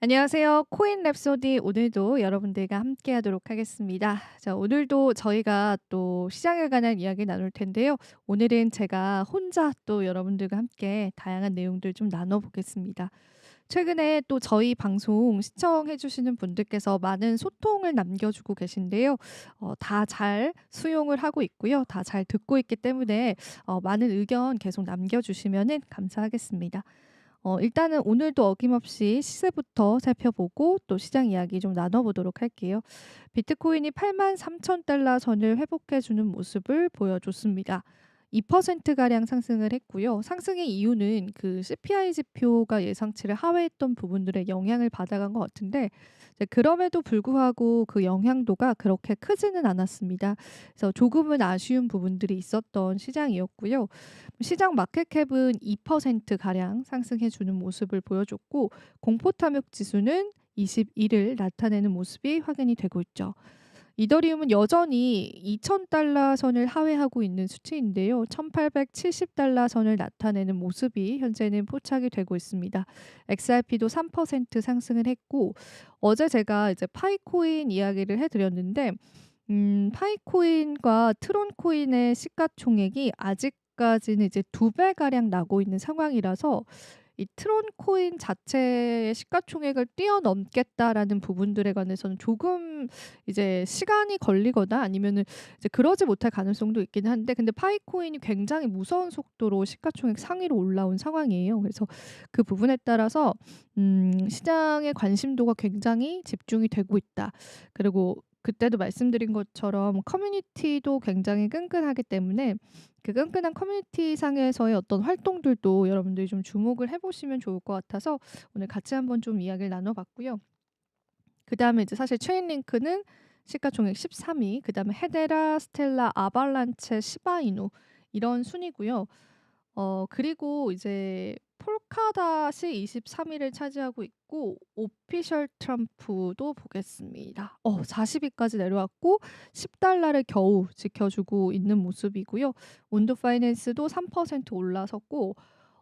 안녕하세요. 코인 랩소디 오늘도 여러분들과 함께 하도록 하겠습니다. 자, 오늘도 저희가 또 시장에 관한 이야기 나눌 텐데요. 오늘은 제가 혼자 또 여러분들과 함께 다양한 내용들 좀 나눠 보겠습니다. 최근에 또 저희 방송 시청해 주시는 분들께서 많은 소통을 남겨주고 계신데요. 어, 다 잘 수용을 하고 있고요. 다 잘 듣고 있기 때문에 어, 많은 의견 계속 남겨주시면 감사하겠습니다. 어 일단은 오늘도 어김없이 시세부터 살펴보고 또 시장 이야기 좀 나눠 보도록 할게요. 비트코인이 83,000 달러 선을 회복해 주는 모습을 보여줬습니다. 2% 가량 상승을 했고요. 상승의 이유는 그 CPI 지표가 예상치를 하회했던 부분들의 영향을 받아간 것 같은데 그럼에도 불구하고 그 영향도가 그렇게 크지는 않았습니다. 그래서 조금은 아쉬운 부분들이 있었던 시장이었고요. 시장 마켓캡은 2% 가량 상승해 주는 모습을 보여줬고 공포 탐욕 지수는 21을 나타내는 모습이 확인이 되고 있죠. 이더리움은 여전히 2,000달러 선을 하회하고 있는 수치인데요. 1,870달러 선을 나타내는 모습이 현재는 포착이 되고 있습니다. XRP도 3% 상승을 했고 어제 제가 이제 파이코인 이야기를 해드렸는데 음, 파이코인과 트론코인의 시가총액이 아직까지는 이제 두 배 가량 나고 있는 상황이라서 이 트론 코인 자체의 시가총액을 뛰어넘겠다라는 부분들에 관해서는 조금 이제 시간이 걸리거나 아니면은 이제 그러지 못할 가능성도 있기는 한데 근데 파이 코인이 굉장히 무서운 속도로 시가총액 상위로 올라온 상황이에요. 그래서 그 부분에 따라서 음 시장의 관심도가 굉장히 집중이 되고 있다. 그리고 그때도 말씀드린 것처럼 커뮤니티도 굉장히 끈끈하기 때문에 그 끈끈한 커뮤니티 상에서의 어떤 활동들도 여러분들이 좀 주목을 해 보시면 좋을 것 같아서 오늘 같이 한번 좀 이야기를 나눠 봤고요. 그 다음에 이제 사실 체인링크는 시가총액 13 위, 그 다음에 헤데라, 스텔라, 아발란체, 시바이누 이런 순이고요. 어 그리고 이제 폴카닷이 23 위를 차지하고 있고 오피셜 트럼프도 보겠습니다. 어 40 위까지 내려왔고 10 달러를 겨우 지켜주고 있는 모습이고요. 온도 파이낸스도 3% 올라섰고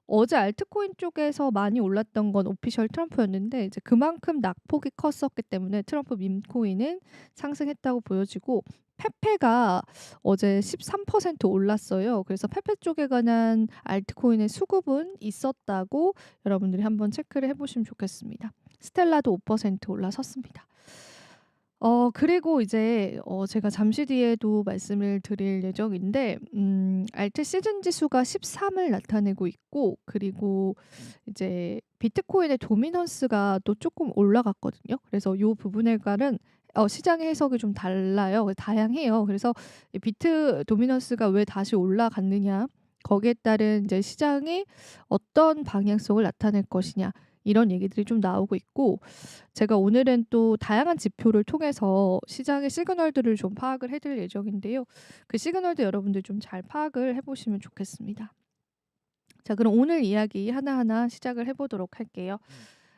어제 알트코인 쪽에서 많이 올랐던 건 오피셜 트럼프였는데 이제 그만큼 낙폭이 컸었기 때문에 트럼프 밈코인은 상승했다고 보여지고 페페가 어제 13% 올랐어요. 그래서 페페 쪽에 관한 알트코인의 수급은 있었다고 여러분들이 한번 체크를 해 보시면 좋겠습니다. 스텔라도 5% 올라섰습니다. 어 그리고 이제 어 제가 잠시 뒤에도 말씀을 드릴 예정인데 음 알트 시즌 지수가 13을 나타내고 있고 그리고 이제 비트코인의 도미넌스가 또 조금 올라갔거든요. 그래서 요 부분에 관한 어 시장의 해석이 좀 달라요. 다양해요. 그래서 이 비트 도미넌스가 왜 다시 올라갔느냐 거기에 따른 이제 시장이 어떤 방향성을 나타낼 것이냐 이런 얘기들이 좀 나오고 있고 제가 오늘은 또 다양한 지표를 통해서 시장의 시그널들을 좀 파악을 해 드릴 예정인데요. 그 시그널도 여러분들 좀 잘 파악을 해 보시면 좋겠습니다. 자 그럼 오늘 이야기 하나하나 시작을 해 보도록 할게요.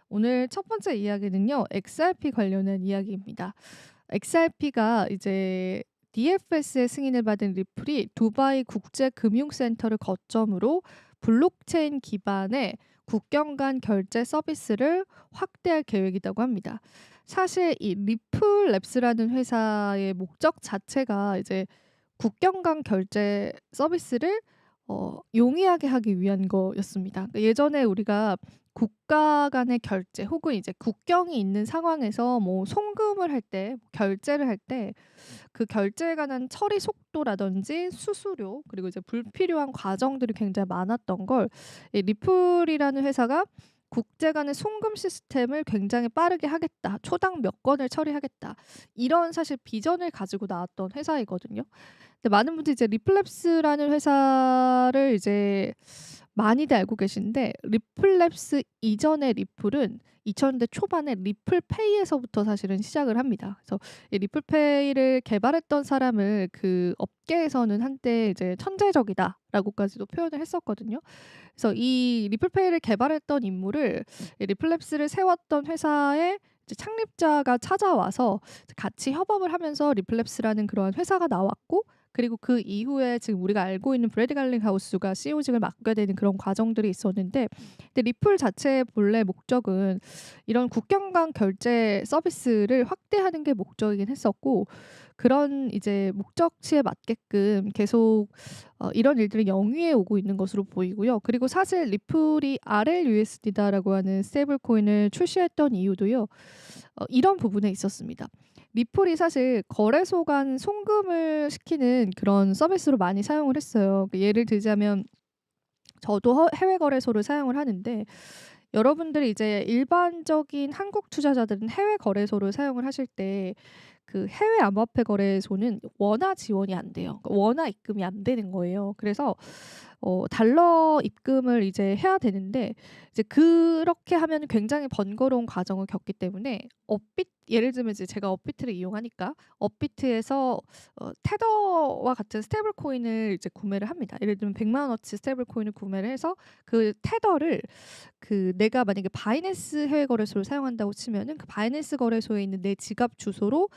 오늘 첫 번째 이야기는요. XRP 관련한 이야기입니다. XRP가 이제 DFS의 승인을 받은 리플이 두바이 국제금융센터를 거점으로 블록체인 기반의 국경 간 결제 서비스를 확대할 계획이라고 합니다. 사실 이 리플랩스라는 회사의 목적 자체가 이제 국경 간 결제 서비스를 어 용이하게 하기 위한 거였습니다. 그러니까 예전에 우리가 국가 간의 결제 혹은 이제 국경이 있는 상황에서 뭐 송금을 할 때 결제를 할 때 그 결제에 관한 처리 속도라든지 수수료 그리고 이제 불필요한 과정들이 굉장히 많았던 걸 이 리플이라는 회사가 국제 간의 송금 시스템을 굉장히 빠르게 하겠다. 초당 몇 건을 처리하겠다. 이런 사실 비전을 가지고 나왔던 회사이거든요. 근데 많은 분들이 이제 리플랩스라는 회사를 이제 많이들 알고 계신데 리플랩스 이전의 리플은 2000년대 초반에 리플페이에서부터 사실은 시작을 합니다. 그래서 이 리플페이를 개발했던 사람을 그 업계에서는 한때 이제 천재적이다라고까지도 표현을 했었거든요. 그래서 이 리플페이를 개발했던 인물을 이 리플랩스를 세웠던 회사의 창립자가 찾아와서 같이 협업을 하면서 리플랩스라는 그러한 회사가 나왔고 그리고 그 이후에 지금 우리가 알고 있는 브래드 갈링하우스가 CEO직을 맡게 되는 그런 과정들이 있었는데 근데 리플 자체의 본래 목적은 이런 국경 간 결제 서비스를 확대하는 게 목적이긴 했었고 그런 이제 목적치에 맞게끔 계속 어 이런 일들이 영위해 오고 있는 것으로 보이고요. 그리고 사실 리플이 RLUSD다라고 하는 스테이블 코인을 출시했던 이유도요. 어 이런 부분에 있었습니다. 리플이 사실 거래소 간 송금을 시키는 그런 서비스로 많이 사용을 했어요. 그 예를 들자면 저도 허 해외 거래소를 사용을 하는데 여러분들이 이제 일반적인 한국 투자자들은 해외 거래소를 사용을 하실 때 그 해외 암호화폐 거래소는 원화 지원이 안 돼요. 그러니까 원화 입금이 안 되는 거예요. 그래서 어 달러 입금을 이제 해야 되는데 이제 그렇게 하면은 굉장히 번거로운 과정을 겪기 때문에 업비트 예를 들면 이제 제가 업비트를 이용하니까 업비트에서 어 테더와 같은 스테이블 코인을 이제 구매를 합니다. 예를 들면 1 0 0 원어치 스테이블 코인을 구매를 해서 그 테더를 그 내가 만약에 바이낸스 해외 거래소를 사용한다고 치면은 그 바이낸스 거래소에 있는 내 지갑 주소로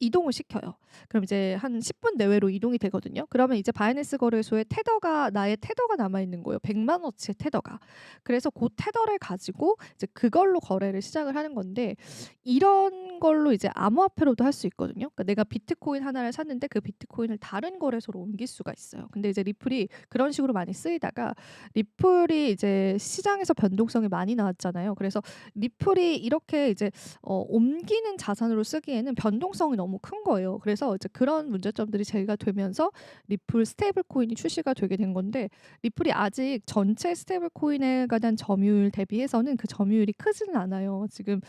이동을 시켜요. 그럼 이제 한 10분 내외로 이동이 되거든요. 그러면 이제 바이낸스 거래소에 테더가 나의 테더가 남아 있는 거예요. 1 0 0만 원어치의 테더가. 그래서 고 테더를 가지고 이제 그걸로 거래를 시작을 하는 건데 이런 걸로 이제 암호화폐로도 할 수 있거든요. 그러니까 내가 비트코인 하나를 샀는데 그 비트코인을 다른 거래소로 옮길 수가 있어요. 근데 이제 리플이 그런 식으로 많이 쓰이다가 리플이 이제 시장에서 변동성이 많이 나왔잖아요. 그래서 리플이 이렇게 이제 어 옮기는 자산으로 쓰기에는 변동성이 너무 큰 거예요. 그래서 이제 그런 문제점들이 제기가 되면서 리플 스테이블 코인이 출시가 되게 된 건데 리플이 아직 전체 스테이블 코인에 관한 점유율 대비해서는 그 점유율이 크지는 않아요. 지금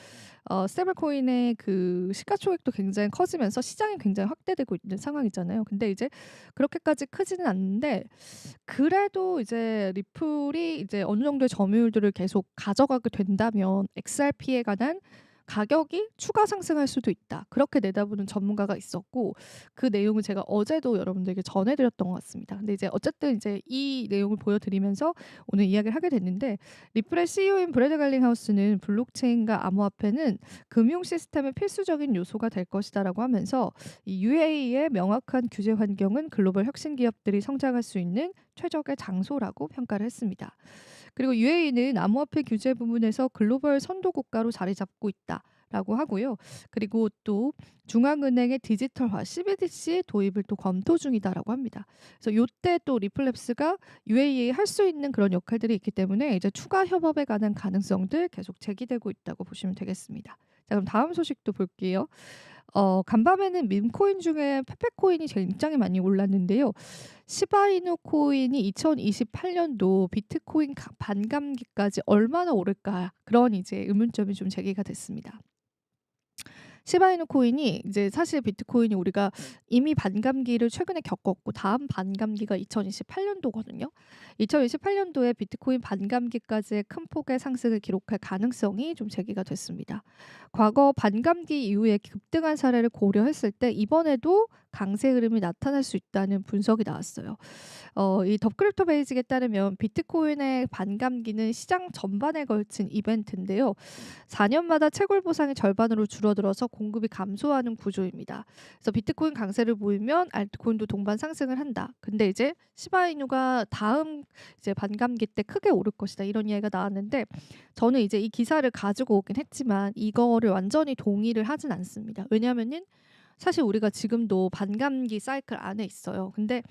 어 스테이블 코인의 그 시가총액도 굉장히 커지면서 시장이 굉장히 확대되고 있는 상황이잖아요. 근데 이제 그렇게까지 크지는 않는데 그래도 이제 리플이 이제 어느 정도의 점유율들을 계속 가져가게 된다면 XRP에 관한 가격이 추가 상승할 수도 있다. 그렇게 내다보는 전문가가 있었고 그 내용을 제가 어제도 여러분들에게 전해 드렸던 것 같습니다. 근데 이제 어쨌든 이제 이 내용을 보여 드리면서 오늘 이야기를 하게 됐는데 리플의 CEO인 브래드 갈링하우스는 블록체인과 암호화폐는 금융 시스템의 필수적인 요소가 될 것이다라고 하면서 이 UAE의 명확한 규제 환경은 글로벌 혁신 기업들이 성장할 수 있는 최적의 장소라고 평가를 했습니다. 그리고 UAE는 암호화폐 규제 부분에서 글로벌 선도 국가로 자리 잡고 있다 라고 하고요. 그리고 또 중앙은행의 디지털화 CBDC 도입을 또 검토 중이다라고 합니다. 그래서 요때 또 리플랩스가 UAE에 할수 있는 그런 역할들이 있기 때문에 이제 추가 협업에 관한 가능성들 계속 제기되고 있다고 보시면 되겠습니다. 자, 그럼 다음 소식도 볼게요. 어 간밤에는 밈코인 중에 페페코인이 굉장히 많이 올랐는데요. 시바이누 코인이 2028 년도 비트코인 가 반감기까지 얼마나 오를까 그런 이제 의문점이 좀 제기가 됐습니다. 시바이누 코인이 이제 사실 비트코인이 우리가 이미 반감기를 최근에 겪었고 다음 반감기가 2028 년도거든요. 2028 년도에 비트코인 반감기까지의 큰 폭의 상승을 기록할 가능성이 좀 제기가 됐습니다. 과거 반감기 이후에 급등한 사례를 고려했을 때 이번에도 강세 흐름이 나타날 수 있다는 분석이 나왔어요. 어, 이 덥크립토 베이직에 따르면 비트코인의 반감기는 시장 전반에 걸친 이벤트인데요. 4년마다 채굴 보상이 절반으로 줄어들어서 공급이 감소하는 구조입니다. 그래서 비트코인 강세를 보이면 알트코인도 동반 상승을 한다. 근데 이제 시바이누가 다음 이제 반감기 때 크게 오를 것이다. 이런 이야기가 나왔는데 저는 이제 이 기사를 가지고 오긴 했지만 이거를 완전히 동의를 하진 않습니다. 왜냐하면은 사실 우리가 지금도 반감기 사이클 안에 있어요. 근데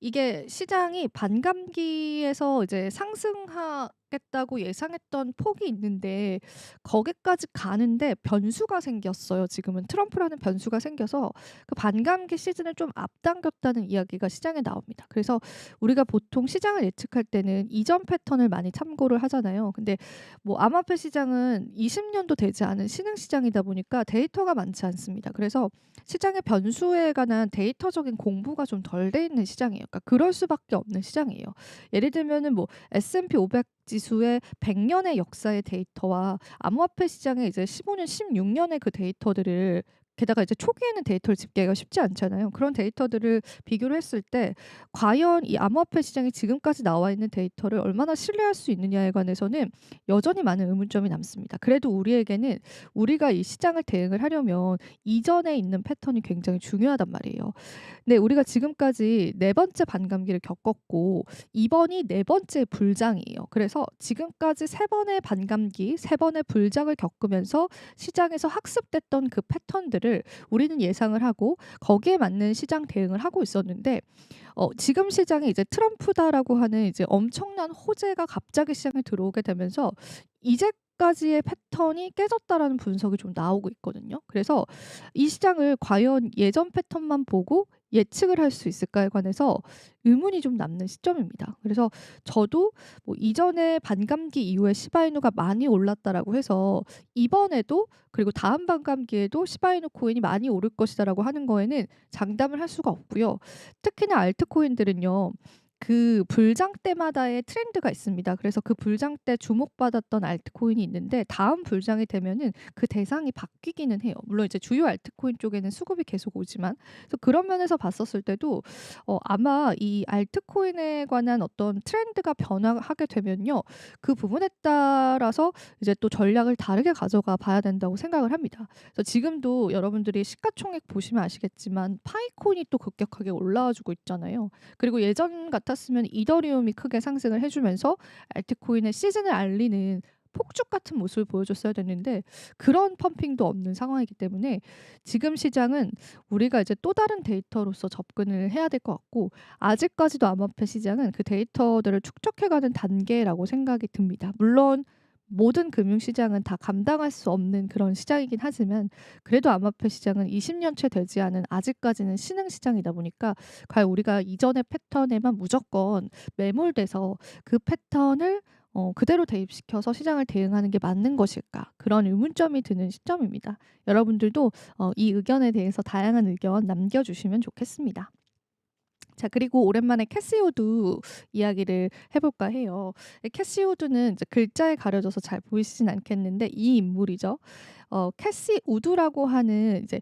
이게 시장이 반감기에서 이제 상승하 겠다고 예상했던 폭이 있는데 거기까지 가는데 변수가 생겼어요. 지금은 트럼프라는 변수가 생겨서 그 반감기 시즌을 좀 앞당겼다는 이야기가 시장에 나옵니다. 그래서 우리가 보통 시장을 예측할 때는 이전 패턴을 많이 참고를 하잖아요. 근데 뭐 암호화폐 시장은 20년도 되지 않은 신흥 시장이다 보니까 데이터가 많지 않습니다. 그래서 시장의 변수에 관한 데이터적인 공부가 좀 덜 돼 있는 시장이에요. 그러니까 그럴 수밖에 없는 시장이에요. 예를 들면은 뭐 S&P 500 지수의 100년의 역사의 데이터와 암호화폐 시장의 이제 15년, 16년의 그 데이터들을 게다가 이제 초기에는 데이터를 집계하기가 쉽지 않잖아요. 그런 데이터들을 비교를 했을 때 과연 이 암호화폐 시장에 지금까지 나와 있는 데이터를 얼마나 신뢰할 수 있느냐에 관해서는 여전히 많은 의문점이 남습니다. 그래도 우리에게는 우리가 이 시장을 대응을 하려면 이전에 있는 패턴이 굉장히 중요하단 말이에요. 네, 우리가 지금까지 네 번째 반감기를 겪었고 이번이 네 번째 불장이에요. 그래서 지금까지 세 번의 반감기, 세 번의 불장을 겪으면서 시장에서 학습됐던 그 패턴들을 우리는 예상을 하고 거기에 맞는 시장 대응을 하고 있었는데 어 지금 시장에 이제 트럼프다라고 하는 이제 엄청난 호재가 갑자기 시장에 들어오게 되면서 이제 까지의 패턴이 깨졌다라는 분석이 좀 나오고 있거든요. 그래서 이 시장을 과연 예전 패턴만 보고 예측을 할 수 있을까에 관해서 의문이 좀 남는 시점입니다. 그래서 저도 뭐 이전에 반감기 이후에 시바이누가 많이 올랐다라고 해서 이번에도 그리고 다음 반감기에도 시바이누 코인이 많이 오를 것이다라고 하는 거에는 장담을 할 수가 없고요. 특히나 알트코인들은요. 그 불장 때마다의 트렌드가 있습니다. 그래서 그 불장 때 주목받았던 알트코인이 있는데 다음 불장이 되면은 그 대상이 바뀌기는 해요. 물론 이제 주요 알트코인 쪽에는 수급이 계속 오지만 그래서 그런 면에서 봤었을 때도 어 아마 이 알트코인에 관한 어떤 트렌드가 변화하게 되면요. 그 부분에 따라서 이제 또 전략을 다르게 가져가 봐야 된다고 생각을 합니다. 그래서 지금도 여러분들이 시가총액 보시면 아시겠지만 파이콘이 또 급격하게 올라와 주고 있잖아요. 그리고 예전 같은 같았으면 이더리움이 크게 상승을 해주면서 알트코인의 시즌을 알리는 폭죽 같은 모습을 보여줬어야 됐는데 그런 펌핑도 없는 상황이기 때문에 지금 시장은 우리가 이제 또 다른 데이터로서 접근을 해야 될 것 같고 아직까지도 암호화폐 시장은 그 데이터들을 축적해가는 단계라고 생각이 듭니다. 물론 모든 금융시장은 다 감당할 수 없는 그런 시장이긴 하지만 그래도 암호화폐 시장은 20년 채 되지 않은 아직까지는 신흥 시장이다 보니까 과연 우리가 이전의 패턴에만 무조건 매몰돼서 그 패턴을 어, 그대로 대입시켜서 시장을 대응하는 게 맞는 것일까? 그런 의문점이 드는 시점입니다. 여러분들도 어, 이 의견에 대해서 다양한 의견 남겨주시면 좋겠습니다. 자 그리고 오랜만에 캐시 우드 이야기를 해 볼까 해요. 캐시 우드는 이제 글자에 가려져서 잘 보이시진 않겠는데 이 인물이죠. 어 캐시 우드라고 하는 이제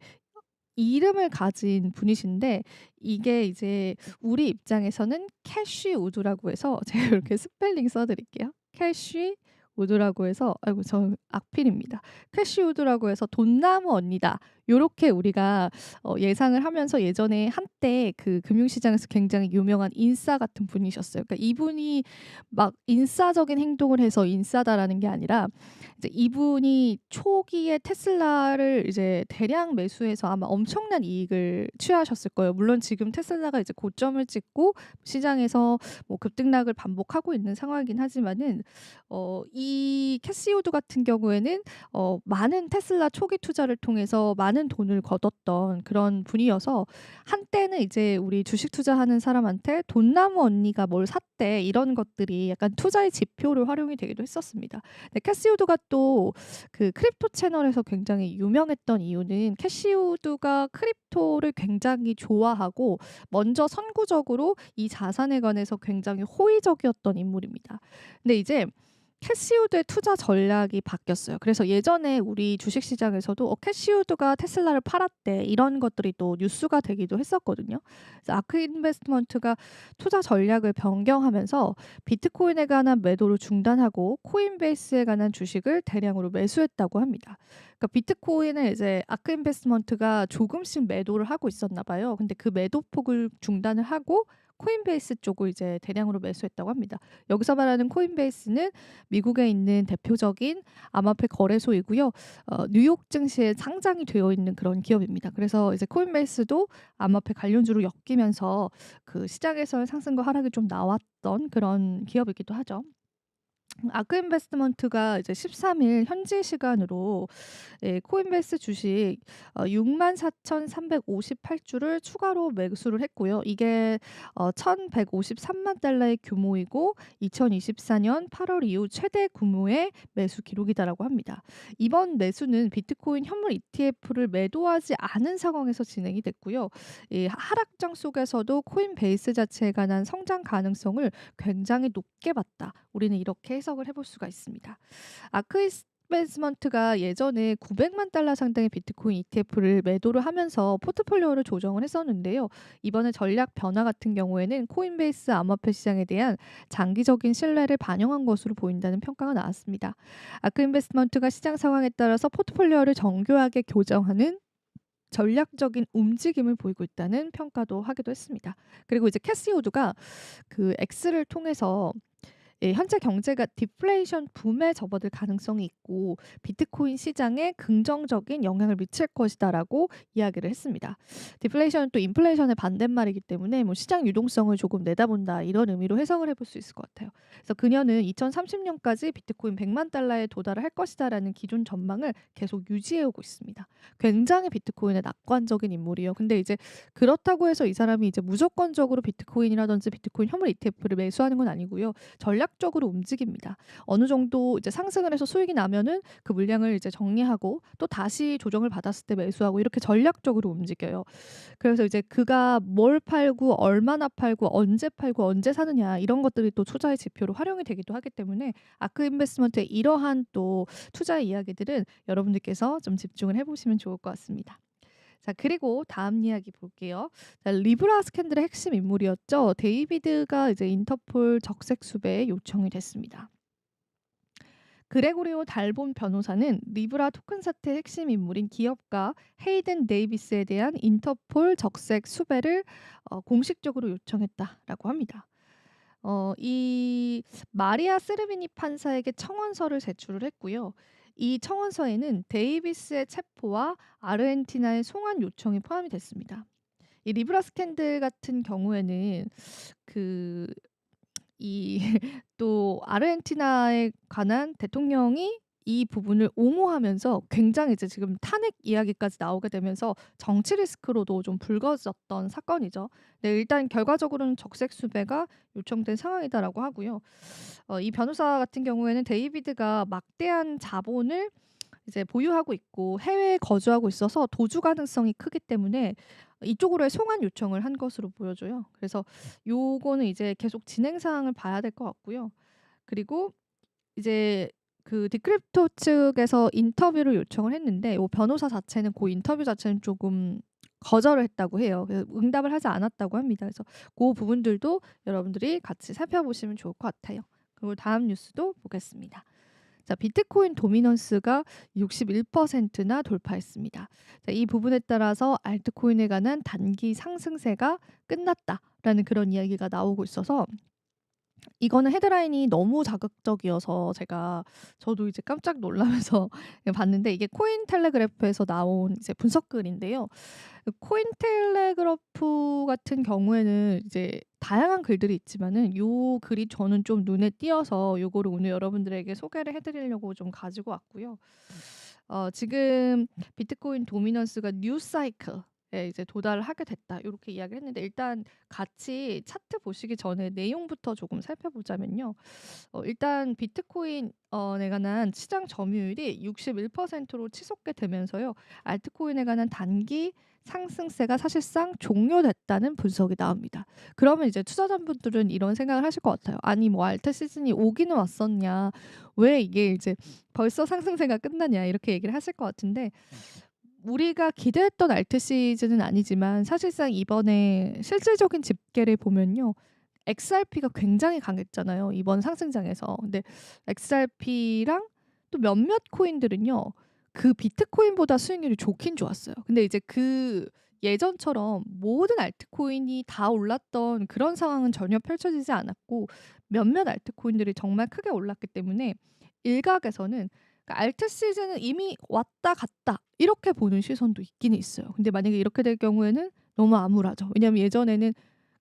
이름을 가진 분이신데 이게 이제 우리 입장에서는 캐시 우드라고 해서 제가 이렇게 스펠링 써 드릴게요. 캐시 우드라고 해서 아이고 저 악필입니다. 캐시 우드라고 해서 돈나무 언니다. 요렇게 우리가 어 예상을 하면서 예전에 한때 그 금융시장에서 굉장히 유명한 인싸 같은 분이셨어요. 그러니까 이분이 막 인싸적인 행동을 해서 인싸다라는 게 아니라 이제 이분이 초기에 테슬라를 이제 대량 매수해서 아마 엄청난 이익을 취하셨을 거예요. 물론 지금 테슬라가 이제 고점을 찍고 시장에서 뭐 급등락을 반복하고 있는 상황이긴 하지만은 어 이 캐시우드 같은 경우에는 어 많은 테슬라 초기 투자를 통해서 많은 많은 돈을 거뒀던 그런 분이어서 한때는 이제 우리 주식 투자하는 사람한테 돈나무 언니가 뭘 샀대 이런 것들이 약간 투자의 지표로 활용이 되기도 했었습니다. 근데 캐시우드가 또 그 크립토 채널에서 굉장히 유명했던 이유는 캐시우드가 크립토를 굉장히 좋아하고 먼저 선구적으로 이 자산에 관해서 굉장히 호의적이었던 인물입니다. 근데 이제 캐시우드의 투자 전략이 바뀌었어요. 그래서 예전에 우리 주식 시장에서도 어, 캐시우드가 테슬라를 팔았대 이런 것들이 또 뉴스가 되기도 했었거든요. 그래서 아크 인베스트먼트가 투자 전략을 변경하면서 비트코인에 관한 매도를 중단하고 코인베이스에 관한 주식을 대량으로 매수했다고 합니다. 그러니까 비트코인을 이제 아크 인베스트먼트가 조금씩 매도를 하고 있었나 봐요. 근데 그 매도 폭을 중단을 하고 코인베이스 쪽을 이제 대량으로 매수했다고 합니다. 여기서 말하는 코인베이스는 미국에 있는 대표적인 암호화폐 거래소이고요. 어, 뉴욕 증시에 상장이 되어 있는 그런 기업입니다. 그래서 이제 코인베이스도 암호화폐 관련주로 엮이면서 그 시장에서의 상승과 하락이 좀 나왔던 그런 기업이기도 하죠. 아크 인베스트먼트가 이제 13일 현지 시간으로 예, 코인베이스 주식 어, 64,358주를 추가로 매수를 했고요. 이게 어, 1,153만 달러의 규모이고 2024년 8월 이후 최대 규모의 매수 기록이다라고 합니다. 이번 매수는 비트코인 현물 ETF를 매도하지 않은 상황에서 진행이 됐고요. 이 하락장 속에서도 코인베이스 자체에 관한 성장 가능성을 굉장히 높게 봤다. 우리는 이렇게 해 석을 해볼 수가 있습니다. 아크 인베스트먼트가 예전에 900만 달러 상당의 비트코인 ETF를 매도를 하면서 포트폴리오를 조정을 했었는데요. 이번에 전략 변화 같은 경우에는 코인베이스 암호화폐 시장에 대한 장기적인 신뢰를 반영한 것으로 보인다는 평가가 나왔습니다. 아크 인베스트먼트가 시장 상황에 따라서 포트폴리오를 정교하게 교정하는 전략적인 움직임을 보이고 있다는 평가도 하기도 했습니다. 그리고 이제 캐시 우드가 그 X를 통해서 예, 현재 경제가 디플레이션 붐에 접어들 가능성이 있고 비트코인 시장에 긍정적인 영향을 미칠 것이다라고 이야기를 했습니다. 디플레이션은 또 인플레이션의 반대말이기 때문에 뭐 시장 유동성을 조금 내다본다 이런 의미로 해석을 해볼 수 있을 것 같아요. 그래서 그녀는 2030년까지 비트코인 100만 달러에 도달을 할 것이다라는 기존 전망을 계속 유지해 오고 있습니다. 굉장히 비트코인의 낙관적인 인물이에요. 근데 이제 그렇다고 해서 이 사람이 이제 무조건적으로 비트코인이라든지 비트코인 현물 ETF를 매수하는 건 아니고요. 전략 전략적으로 움직입니다. 어느 정도 이제 상승을 해서 수익이 나면은 그 물량을 이제 정리하고 또 다시 조정을 받았을 때 매수하고 이렇게 전략적으로 움직여요. 그래서 이제 그가 뭘 팔고 얼마나 팔고 언제 팔고 언제 사느냐 이런 것들이 또 투자의 지표로 활용이 되기도 하기 때문에 아크 인베스트먼트의 이러한 또 투자의 이야기들은 여러분들께서 좀 집중을 해보시면 좋을 것 같습니다. 자 그리고 다음 이야기 볼게요. 자 리브라 스캔들의 핵심 인물이었죠. 데이비드가 이제 인터폴 적색 수배에 요청이 됐습니다. 그레고리오 달본 변호사는 리브라 토큰 사태 핵심 인물인 기업가 헤이든 데이비스에 대한 인터폴 적색 수배를 어, 공식적으로 요청했다라고 합니다. 어, 이 마리아 세르비니 판사에게 청원서를 제출을 했고요. 이 청원서에는 데이비스의 체포와 아르헨티나의 송환 요청이 포함이 됐습니다. 이 리브라 스캔들 같은 경우에는 그 이 또 아르헨티나에 관한 대통령이 이 부분을 옹호하면서 굉장히 이제 지금 탄핵 이야기까지 나오게 되면서 정치 리스크로도 좀 불거졌던 사건이죠. 네, 일단 결과적으로는 적색 수배가 요청된 상황이다라고 하고요. 어, 이 변호사 같은 경우에는 데이비드가 막대한 자본을 이제 보유하고 있고 해외에 거주하고 있어서 도주 가능성이 크기 때문에 이쪽으로의 송환 요청을 한 것으로 보여져요. 그래서 요거는 이제 계속 진행 사항을 봐야 될 것 같고요. 그리고 이제 그 디크립토 측에서 인터뷰를 요청을 했는데 요 변호사 자체는 그 인터뷰 자체는 조금 거절을 했다고 해요. 그래서 응답을 하지 않았다고 합니다. 그래서 그 부분들도 여러분들이 같이 살펴보시면 좋을 것 같아요. 그리고 다음 뉴스도 보겠습니다. 자, 비트코인 도미넌스가 61%나 돌파했습니다. 자, 이 부분에 따라서 알트코인에 관한 단기 상승세가 끝났다라는 그런 이야기가 나오고 있어서 이거는 헤드라인이 너무 자극적이어서 제가 저도 이제 깜짝 놀라면서 봤는데 이게 코인 텔레그래프에서 나온 이제 분석글인데요. 그 코인 텔레그래프 같은 경우에는 이제 다양한 글들이 있지만은 요 글이 저는 좀 눈에 띄어서 요거를 오늘 여러분들에게 소개를 해 드리려고 좀 가지고 왔고요. 어 지금 비트코인 도미넌스가 뉴 사이클 예 이제 도달을 하게 됐다. 요렇게 이야기를 했는데 일단 같이 차트 보시기 전에 내용부터 조금 살펴보자면요. 어 일단 비트코인 어,에 관한 시장 점유율이 61%로 치솟게 되면서요. 알트코인에 관한 단기 상승세가 사실상 종료됐다는 분석이 나옵니다. 그러면 이제 투자자분들은 이런 생각을 하실 것 같아요. 아니 뭐 알트 시즌이 오기는 왔었냐. 왜 이게 이제 벌써 상승세가 끝나냐 이렇게 얘기를 하실 것 같은데 우리가 기대했던 알트 시즌은 아니지만 사실상 이번에 실질적인 집계를 보면요. XRP가 굉장히 강했잖아요. 이번 상승장에서. 근데 XRP랑 또 몇몇 코인들은요. 그 비트코인보다 수익률이 좋긴 좋았어요. 근데 이제 그 예전처럼 모든 알트코인이 다 올랐던 그런 상황은 전혀 펼쳐지지 않았고 몇몇 알트코인들이 정말 크게 올랐기 때문에 일각에서는 그러니까 알트 시즌은 이미 왔다 갔다 이렇게 보는 시선도 있기는 있어요. 근데 만약에 이렇게 될 경우에는 너무 암울하죠. 왜냐하면 예전에는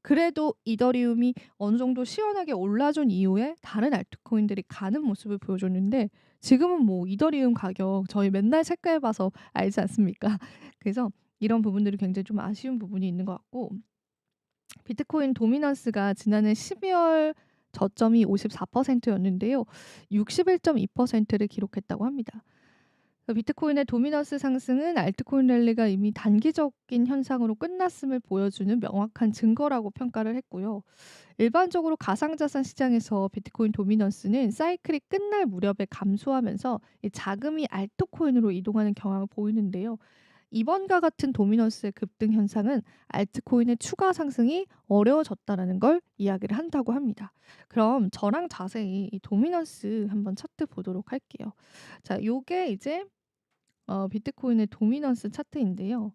그래도 이더리움이 어느 정도 시원하게 올라준 이후에 다른 알트코인들이 가는 모습을 보여줬는데 지금은 뭐 이더리움 가격 저희 맨날 체크해봐서 알지 않습니까? 그래서 이런 부분들이 굉장히 좀 아쉬운 부분이 있는 것 같고 비트코인 도미넌스가 지난해 12월 저점이 54%였는데요. 61.2%를 기록했다고 합니다. 그 비트코인의 도미넌스 상승은 알트코인 랠리가 이미 단기적인 현상으로 끝났음을 보여주는 명확한 증거라고 평가를 했고요. 일반적으로 가상자산 시장에서 비트코인 도미넌스는 사이클이 끝날 무렵에 감소하면서 이 자금이 알트코인으로 이동하는 경향을 보이는데요. 이번과 같은 도미넌스의 급등 현상은 알트코인의 추가 상승이 어려워졌다라는 걸 이야기를 한다고 합니다. 그럼 저랑 자세히 이 도미넌스 한번 차트 보도록 할게요. 자, 요게 이제 어 비트코인의 도미넌스 차트인데요.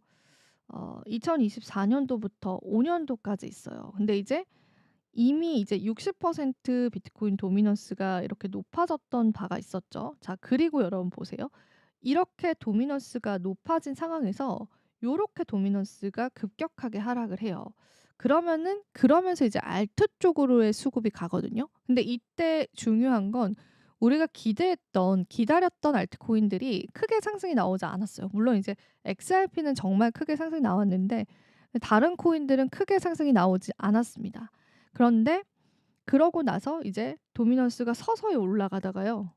어 2024년도부터 5년도까지 있어요. 근데 이제 이미 이제 60% 비트코인 도미넌스가 이렇게 높아졌던 바가 있었죠. 자, 그리고 여러분 보세요. 이렇게 도미넌스가 높아진 상황에서 요렇게 도미넌스가 급격하게 하락을 해요. 그러면은 그러면서 이제 알트 쪽으로의 수급이 가거든요. 근데 이때 중요한 건 우리가 기대했던 기다렸던 알트코인들이 크게 상승이 나오지 않았어요. 물론 이제 XRP는 정말 크게 상승이 나왔는데 다른 코인들은 크게 상승이 나오지 않았습니다. 그런데 그러고 나서 이제 도미넌스가 서서히 올라가다가요.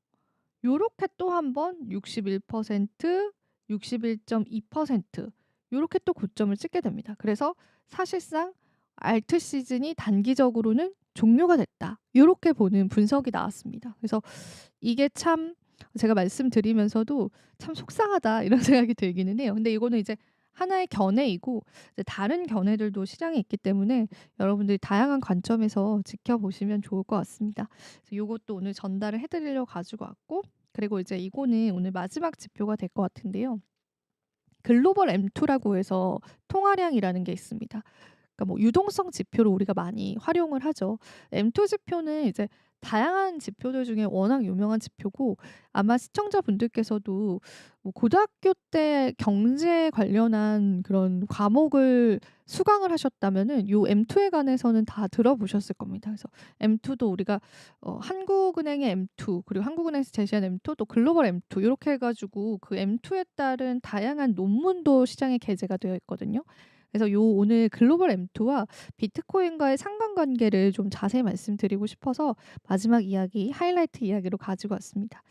요렇게 또 한 번 61% 61.2% 요렇게 또 고점을 찍게 됩니다. 그래서 사실상 알트 시즌이 단기적으로는 종료가 됐다. 요렇게 보는 분석이 나왔습니다. 그래서 이게 참 제가 말씀드리면서도 참 속상하다 이런 생각이 들기는 해요. 근데 이거는 이제 하나의 견해이고 이제 다른 견해들도 시장에 있기 때문에 여러분들이 다양한 관점에서 지켜보시면 좋을 것 같습니다. 요것도 오늘 전달을 해 드리려고 가지고 왔고 그리고 이제 이거는 오늘 마지막 지표가 될 것 같은데요. 글로벌 M2라고 해서 통화량이라는 게 있습니다. 그러니까 뭐 유동성 지표로 우리가 많이 활용을 하죠. M2 지표는 이제 다양한 지표들 중에 워낙 유명한 지표고 아마 시청자분들께서도 뭐 고등학교 때 경제 관련한 그런 과목을 수강을 하셨다면은 요 M2에 관해서는 다 들어보셨을 겁니다. 그래서 M2도 우리가 어 한국은행의 M2 그리고 한국은행에서 제시한 M2 또 글로벌 M2 요렇게 해 가지고 그 M2에 따른 다양한 논문도 시장에 게재가 되어 있거든요. 그래서 요 오늘 글로벌 M2와 비트코인과의 상관관계를 좀 자세히 말씀드리고 싶어서 마지막 이야기 하이라이트 이야기로 가지고 왔습니다.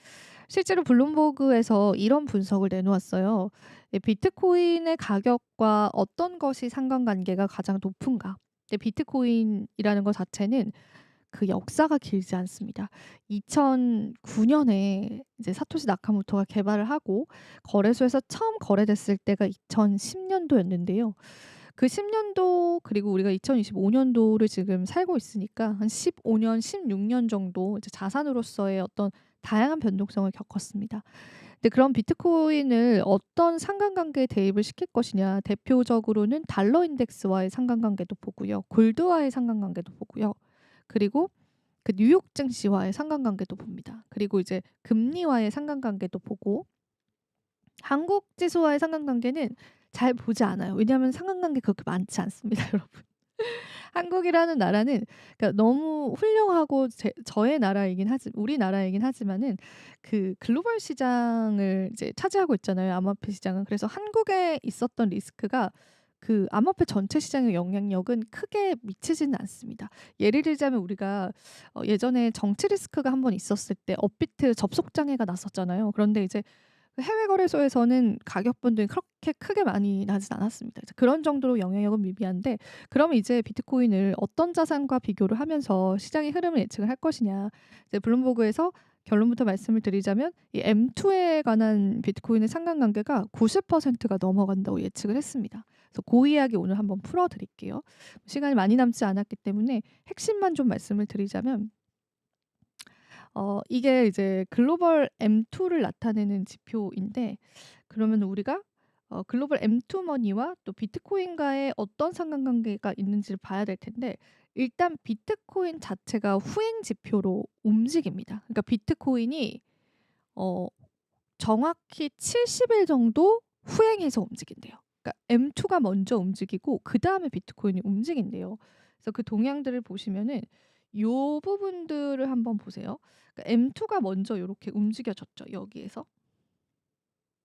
실제로 블룸버그에서 이런 분석을 내놓았어요. 예, 비트코인의 가격과 어떤 것이 상관관계가 가장 높은가? 비트코인이라는 것 자체는 그 역사가 길지 않습니다. 2009년에 이제 사토시 나카모토가 개발을 하고 거래소에서 처음 거래됐을 때가 2010년도였는데요. 그 10년도 그리고 우리가 2025년도를 지금 살고 있으니까 한 15년, 16년 정도 이제 자산으로서의 어떤 다양한 변동성을 겪었습니다. 근데 그런 비트코인을 어떤 상관관계에 대입을 시킬 것이냐 대표적으로는 달러 인덱스와의 상관관계도 보고요. 골드와의 상관관계도 보고요. 그리고 그 뉴욕 증시와의 상관관계도 봅니다. 그리고 이제 금리와의 상관관계도 보고 한국 지수와의 상관관계는 잘 보지 않아요. 왜냐하면 상관관계 그렇게 많지 않습니다, 여러분. 한국이라는 나라는 그러니까 너무 훌륭하고 제, 저의 나라이긴 하지 우리나라이긴 하지만은 그 글로벌 시장을 이제 차지하고 있잖아요. 암호화폐 시장은. 그래서 한국에 있었던 리스크가 그 암호화폐 전체 시장의 영향력은 크게 미치지는 않습니다. 예를 들자면 우리가 어, 예전에 정치 리스크가 한번 있었을 때 업비트 접속 장애가 났었잖아요. 그런데 이제 그 해외 거래소에서는 가격 변동이 그렇게 크게 많이 나진 않았습니다. 그런 정도로 영향력은 미비한데 그러면 이제 비트코인을 어떤 자산과 비교를 하면서 시장의 흐름을 예측을 할 것이냐. 이제 블룸버그에서 결론부터 말씀을 드리자면 이 M2에 관한 비트코인의 상관관계가 90%가 넘어간다고 예측을 했습니다. 그래서 그 이야기 오늘 한번 풀어드릴게요. 시간이 많이 남지 않았기 때문에 핵심만 좀 말씀을 드리자면 어 이게 이제 글로벌 M2를 나타내는 지표인데 그러면 우리가 어 글로벌 M2 머니와 또 비트코인과의 어떤 상관관계가 있는지를 봐야 될 텐데 일단 비트코인 자체가 후행 지표로 움직입니다. 그러니까 비트코인이 어 정확히 70일 정도 후행해서 움직인대요. 그러니까 M2가 먼저 움직이고 그 다음에 비트코인이 움직인대요. 그래서 그 동향들을 보시면은 요 부분들을 한번 보세요. 그러니까 M2가 먼저 요렇게 움직여졌죠. 여기에서.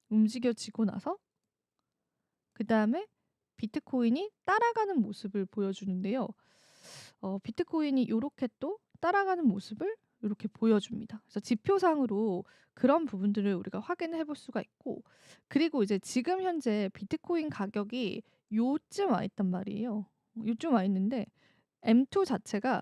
움직여지고 나서 그 다음에 비트코인이 따라가는 모습을 보여주는데요. 어 비트코인이 요렇게 또 따라가는 모습을 요렇게 보여줍니다. 그래서 지표상으로 그런 부분들을 우리가 확인해 볼 수가 있고 그리고 이제 지금 현재 비트코인 가격이 요쯤 와 있단 말이에요. 요쯤 와 있는데 M2 자체가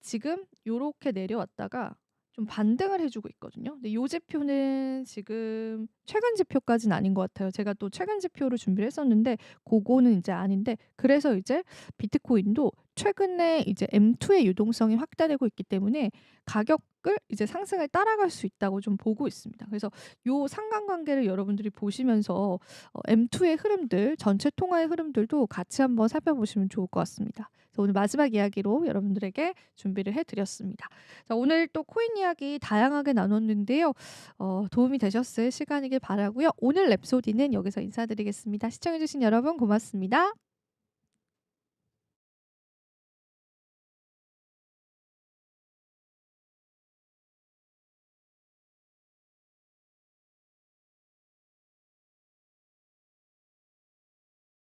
지금 요렇게 내려왔다가 좀 반등을 해 주고 있거든요. 근데 요 지표는 지금 최근 지표까지는 아닌 것 같아요. 제가 또 최근 지표를 준비를 했었는데 고거는 인제 아닌데 그래서 이제 비트코인도 최근에 이제 M2의 유동성이 확대되고 있기 때문에 가격을 이제 상승을 따라갈 수 있다고 좀 보고 있습니다. 그래서 요 상관관계를 여러분들이 보시면서 어 M2의 흐름들 전체 통화의 흐름들도 같이 한번 살펴보시면 좋을 것 같습니다. 그래서 오늘 마지막 이야기로 여러분들에게 준비를 해 드렸습니다. 자 오늘 또 코인 이야기 다양하게 나눴는데요. 어 도움이 되셨을 시간이길 바라고요. 오늘 랩소디는 여기서 인사드리겠습니다. 시청해 주신 여러분 고맙습니다.